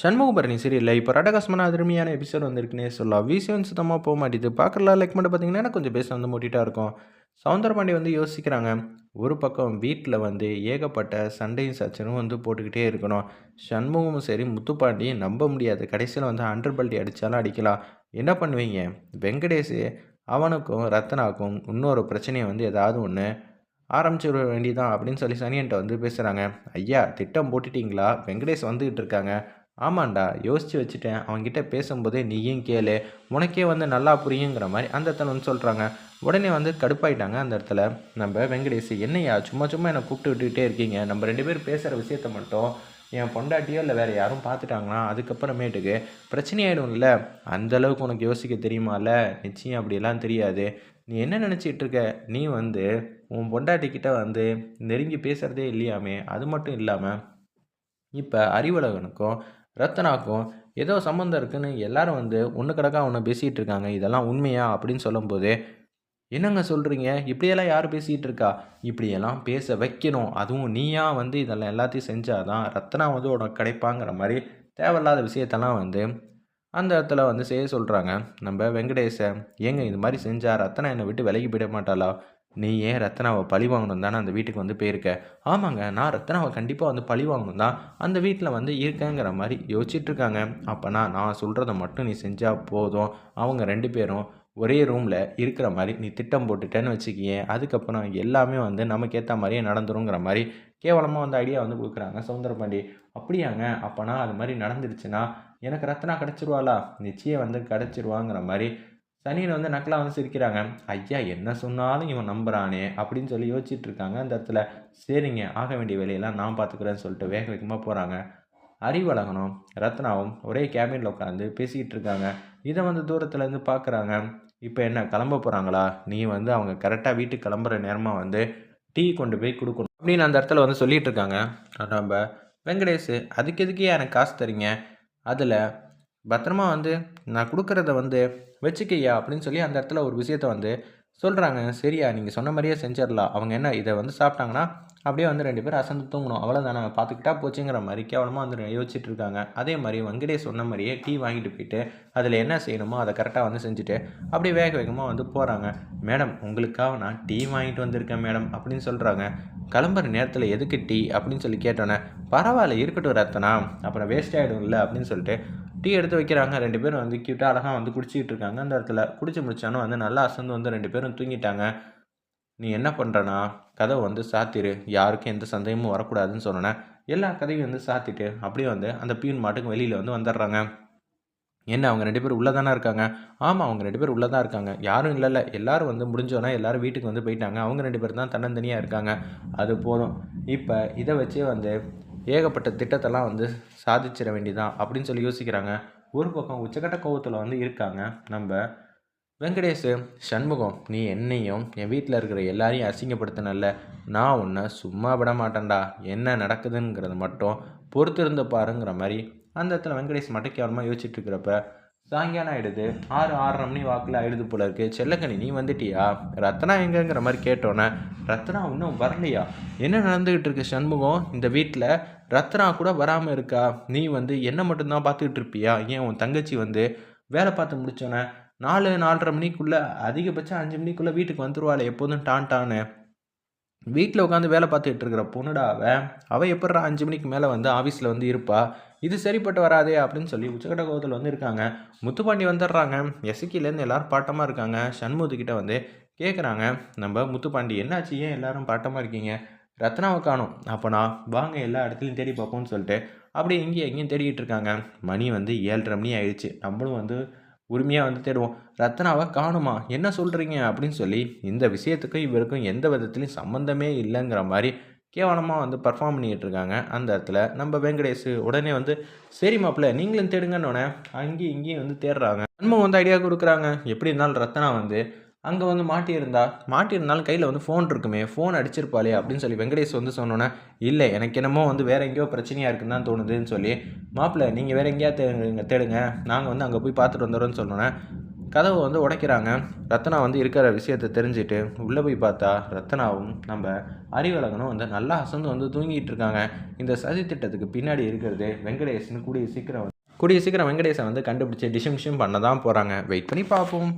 சண்முகபரணி சரியில்லை இப்போ ரடகாசமான அருமையான எபிசோட் வந்திருக்குன்னே சொல்லலாம். விசியம் சுத்தமாக போக மாட்டேது பார்க்கலாம் லைக் மட்டும் பார்த்தீங்கன்னா கொஞ்சம் பேச வந்து மூட்டிகிட்டா இருக்கும். சவுந்தரபாண்டி வந்து யோசிக்கிறாங்க ஒரு பக்கம் வீட்டில் வந்து ஏகப்பட்ட சண்டையும் சச்சனும் வந்து போட்டுக்கிட்டே இருக்கணும். சண்முகமும் சரி முத்துப்பாண்டியும் நம்ப முடியாது. கடைசியில் வந்து ஹண்ட்ரட் பல்ட்டி அடித்தாலும் அடிக்கலாம். என்ன பண்ணுவீங்க? வெங்கடேஷ் அவனுக்கும் ரத்னாக்கும் இன்னொரு பிரச்சனையை வந்து ஏதாவது ஒன்று ஆரம்பிச்சிட வேண்டியதான் அப்படின்னு சொல்லி சனியன்ட்ட வந்து பேசுகிறாங்க ஐயா திட்டம் போட்டுட்டீங்களா? வெங்கடேஷ் வந்துக்கிட்டு இருக்காங்க. ஆமாண்டா யோசித்து வச்சுட்டேன். அவன்கிட்ட பேசும்போதே நீயும் கேளு. உனக்கே வந்து நல்லா புரியுங்கிற மாதிரி அந்த இடத்துல வந்து சொல்கிறாங்க உடனே வந்து கடுப்பாயிட்டாங்க அந்த இடத்துல. நம்ம வெங்கடேஷ் என்னையா சும்மா சும்மா என்னை கூப்பிட்டு விட்டுக்கிட்டே இருக்கீங்க. நம்ம ரெண்டு பேரும் பேசுகிற விஷயத்த மட்டும் என் பொண்டாட்டியோ இல்லை வேறு யாரும் பார்த்துட்டாங்கன்னா அதுக்கப்புறமேட்டுக்கு பிரச்சனையாயிடும்ல. அந்த அளவுக்கு உனக்கு யோசிக்க தெரியுமால? நிச்சயம் அப்படியெல்லாம் தெரியாது. நீ என்ன நினச்சிட்டு இருக்க? நீ வந்து உன் பொண்டாட்டிக்கிட்ட வந்து நெருங்கி பேசுகிறதே இல்லையாமே. அது மட்டும் இல்லாமல் இப்போ அறிவுலகனுக்கும் ரத்னாக்கும் ஏதோ சம்மந்தம் இருக்குன்னு எல்லாரும் வந்து ஒன்று கிடக்கா ஒன்று பேசிகிட்டு இருக்காங்க. இதெல்லாம் உண்மையா அப்படின்னு சொல்லும்போது என்னங்க சொல்கிறீங்க இப்படியெல்லாம் யார் பேசிகிட்டு இருக்கா? இப்படியெல்லாம் பேச வைக்கணும். அதுவும் நீயா வந்து இதெல்லாம் எல்லாத்தையும் செஞ்சாதான் ரத்னா வந்து உனக்கு கிடைப்பாங்கிற மாதிரி தேவையில்லாத விஷயத்தெல்லாம் வந்து அந்த இடத்துல வந்து செய்ய சொல்கிறாங்க நம்ம வெங்கடேஷ ஏங்க இது மாதிரி செஞ்சா ரத்னா என்னை விட்டு விலகி போயிட மாட்டாளா? நீ ஏன் ரத்னாவை பழி வாங்கணும் தானே அந்த வீட்டுக்கு வந்து போயிருக்க? ஆமாங்க நான் ரத்னாவை கண்டிப்பாக வந்து பழி வாங்கணும் தான். அந்த வீட்டில் வந்து இருக்கேங்கிற மாதிரி யோசிச்சுட்ருக்காங்க. அப்போனா நான் சொல்கிறத மட்டும் நீ செஞ்சால் போதும். அவங்க ரெண்டு பேரும் ஒரே ரூமில் இருக்கிற மாதிரி நீ திட்டம் போட்டுட்டேன்னு வச்சுக்கியே அதுக்கப்புறம் எல்லாமே வந்து நமக்கு ஏற்ற மாதிரியே நடந்துருங்கிற மாதிரி கேவலமாக வந்து ஐடியா வந்து கொடுக்குறாங்க சவுந்தரபாண்டி அப்படியாங்க அப்போனா அது மாதிரி நடந்துருச்சுன்னா எனக்கு ரத்னா கிடச்சிருவாளா? நிச்சயம் வந்து கிடச்சிருவாங்கிற மாதிரி சனியன் வந்து நக்கலாக வந்து சிரிக்கிறாங்க. ஐயா என்ன சொன்னாலும் இவன் நம்புறானே அப்படின்னு சொல்லி யோசிச்சுட்டு இருக்காங்க. அந்த இடத்துல சரிங்க ஆக வேண்டிய வேலையெல்லாம் நான் பார்த்துக்கிறேன்னு சொல்லிட்டு வேக வேகமாக போகிறாங்க அறிவழகனும் ரத்னாவும் ஒரே கேபினில் உட்காந்து பேசிக்கிட்டு இருக்காங்க. இதை வந்து தூரத்துலேருந்து பார்க்குறாங்க இப்போ என்ன கிளம்ப போகிறாங்களா நீ வந்து அவங்க கரெக்டாக வீட்டுக்கு கிளம்புற நேரமாக வந்து டீ கொண்டு போய் கொடுக்கணும் அப்படின்னு அந்த இடத்துல வந்து சொல்லிகிட்டு இருக்காங்க. நம்ம வெங்கடேஷ் அதுக்கு எதுக்கே எனக்கு காசு தரீங்க? அதில் பத்திரமா வந்து நான் கொடுக்குறத வந்து வச்சுக்கையா? அப்படின்னு சொல்லி அந்த இடத்துல ஒரு விஷயத்த வந்து சொல்கிறாங்க சரியா நீங்கள் சொன்ன மாதிரியே செஞ்சிடலாம். அவங்க என்ன இதை வந்து சாப்பிட்டாங்கன்னா அப்படியே வந்து ரெண்டு பேரும் அசந்து தூங்கணும். அவ்வளோதானே பார்த்துக்கிட்டா போச்சுங்கிற மாதிரி கேவலமாக வந்து யோசிச்சுட்டு இருக்காங்க. அதே மாதிரி வெங்கடேஷ் சொன்ன மாதிரியே டீ வாங்கிட்டு போயிட்டு அதில் என்ன செய்யணுமோ அதை கரெக்டாக வந்து செஞ்சுட்டு அப்படியே வேக வேகமாக வந்து போகிறாங்க மேடம் உங்களுக்காக நான் டீ வாங்கிட்டு வந்திருக்கேன் மேடம் அப்படின்னு சொல்கிறாங்க கிளம்புற நேரத்தில் எதுக்கு டீ? அப்படின்னு சொல்லி கேட்டோன்னே பரவாயில்ல இருக்கட்டும் ரத்தனா அப்புறம் வேஸ்ட் ஆகிடும் இல்லை அப்படின்னு சொல்லிட்டு டீ எடுத்து வைக்கிறாங்க. ரெண்டு பேரும் வந்து கியூட்டாக அழகாக வந்து குடிச்சிக்கிட்டு இருக்காங்க அந்த இடத்துல. குடிச்சு முடிச்சானும் வந்து நல்லா அசந்து வந்து ரெண்டு பேரும் தூங்கிட்டாங்க. நீ என்ன பண்ணுறனா கதவை வந்து சாத்திரு. யாருக்கும் எந்த சந்தேகமும் வரக்கூடாதுன்னு சொன்னேன். எல்லா கதையும் வந்து சாத்திட்டு அப்படியே வந்து அந்த பியூன் மாட்டுக்கு வெளியில் வந்து வந்துடுறாங்க. என்ன அவங்க ரெண்டு பேரும் உள்ளே தானே இருக்காங்க? ஆமாம் அவங்க ரெண்டு பேர் உள்ளே தான் இருக்காங்க. யாரும் இல்லைல்ல. எல்லாரும் வந்து முடிஞ்சோன்னா எல்லாரும் வீட்டுக்கு வந்து போயிட்டாங்க. அவங்க ரெண்டு பேர் தான் தன்னந்தனியாக இருக்காங்க. அது போதும். இப்போ இதை வச்சே வந்து ஏகப்பட்ட திட்டத்தெல்லாம் வந்து சாதிச்சிட வேண்டியதான் அப்படின்னு சொல்லி யோசிக்கிறாங்க. ஒரு பக்கம் உச்சக்கட்ட கோவத்தில் வந்து இருக்காங்க. நம்ம வெங்கடேஷ் சண்முகம் நீ என்னையும் என் வீட்டில் இருக்கிற எல்லாரையும் அசிங்கப்படுத்தினல்ல. நான் உன்னை சும்மா விட மாட்டேன்டா. என்ன நடக்குதுங்கிறத மட்டும் பொறுத்திருந்து பாருங்கிற மாதிரி அந்த இடத்துல வெங்கடேஷ் மட்டும் கேவலமாக யோசிச்சுட்டு இருக்கிறப்ப சாயங்காலம் ஆகிடுது ஆறு ஆறரை மணி வாக்கில் ஆயிடுது போல இருக்கு. செல்லக்கணி நீ வந்துட்டியா? ரத்னா எங்கங்கிற மாதிரி கேட்டோன்னே ரத்னா இன்னும் வரலையா? என்ன நடந்துக்கிட்டு இருக்கு சண்முகம்? இந்த வீட்டில் ரத்னா கூட வராமல் இருக்கா? நீ வந்து என்ன மட்டும்தான் பார்த்துக்கிட்டு இருப்பியா? ஏன் உன் தங்கச்சி வந்து வேலை பார்த்து முடிச்சோன்னே நாலு நாலரை மணிக்குள்ளே அதிகபட்சம் அஞ்சு மணிக்குள்ளே வீட்டுக்கு வந்துருவாள் எப்போதும் டான்டான்னு வீட்டில் உட்காந்து வேலை பார்த்துட்டு இருக்கிற பொண்ணுடாவை அவள் எப்படா அஞ்சு மணிக்கு மேலே வந்து ஆஃபீஸில் வந்து இருப்பா? இது சரிப்பட்டு வராதே அப்படின்னு சொல்லி உச்சக்கட்ட கோபத்தில் வந்து இருக்காங்க. முத்துப்பாண்டி வந்துடுறாங்க. எசக்கிலேருந்து எல்லோரும் பாட்டமாக இருக்காங்க. சண்முகத்துக்கிட்ட வந்து கேட்குறாங்க நம்ம முத்துப்பாண்டி என்னாச்சு? ஏன் எல்லோரும் பாட்டமாக இருக்கீங்க? ரத்னாவை காணும். அப்போனா வாங்க எல்லா இடத்துலையும் தேடி பார்ப்போம்னு சொல்லிட்டு அப்படியே இங்கேயும் எங்கேயும் தேடிக்கிட்டு இருக்காங்க. மணி வந்து ஏழரை மணி ஆயிடுச்சு. நம்மளும் வந்து உரிமையாக வந்து தேடுவோம். ரத்னாவை காணுமா? என்ன சொல்கிறீங்க அப்படின்னு சொல்லி இந்த விஷயத்துக்கும் இவருக்கும் எந்த விதத்துலையும் சம்மந்தமே இல்லைங்கிற மாதிரி கேவலமாக வந்து பர்ஃபார்ம் பண்ணிகிட்டு இருக்காங்க. அந்த இடத்துல நம்ம வெங்கடேஷ் உடனே வந்து சரி மாப்பிள்ள நீங்களும் தேடுங்கன்னு அங்கேயும் இங்கேயும் வந்து தேடுறாங்க. நம்ம வந்து ஐடியா கொடுக்குறாங்க. எப்படி இருந்தாலும் ரத்னா வந்து அங்கே வந்து மாட்டியிருந்தா? மாட்டியிருந்தாலும் கையில் வந்து ஃபோன் இருக்குமே ஃபோன் அடிச்சிருப்பாளே அப்படின்னு சொல்லி வெங்கடேஷ் வந்து சொன்னோன்னே இல்லை எனக்கு என்னமோ வந்து வேறு எங்கேயோ பிரச்சனையாக இருக்குன்னு தான் தோணுதுன்னு சொல்லி. மாப்பிள்ளை நீங்கள் வேறு எங்கேயா தேடுங்க தேடுங்க. நாங்கள் வந்து அங்கே போய் பார்த்துட்டு வந்துடுறோன்னு சொன்னோன்னே கதவை வந்து உடைக்கிறாங்க. ரத்னா வந்து இருக்கிற விஷயத்தை தெரிஞ்சுட்டு உள்ளே போய் பார்த்தா ரத்னாவும் நம்ம அறிவழகனும் வந்து நல்லா அசந்து வந்து தூங்கிட்டு இருக்காங்க. இந்த சதி திட்டத்துக்கு பின்னாடி இருக்கிறது வெங்கடேஷ்னு கூடிய சீக்கிரம் கூடிய சீக்கிரம் வெங்கடேஷை வந்து கண்டுபிடிச்சி டிஷம் டிஷம் பண்ண தான் போகிறாங்க வெயிட் பண்ணி பார்ப்போம்.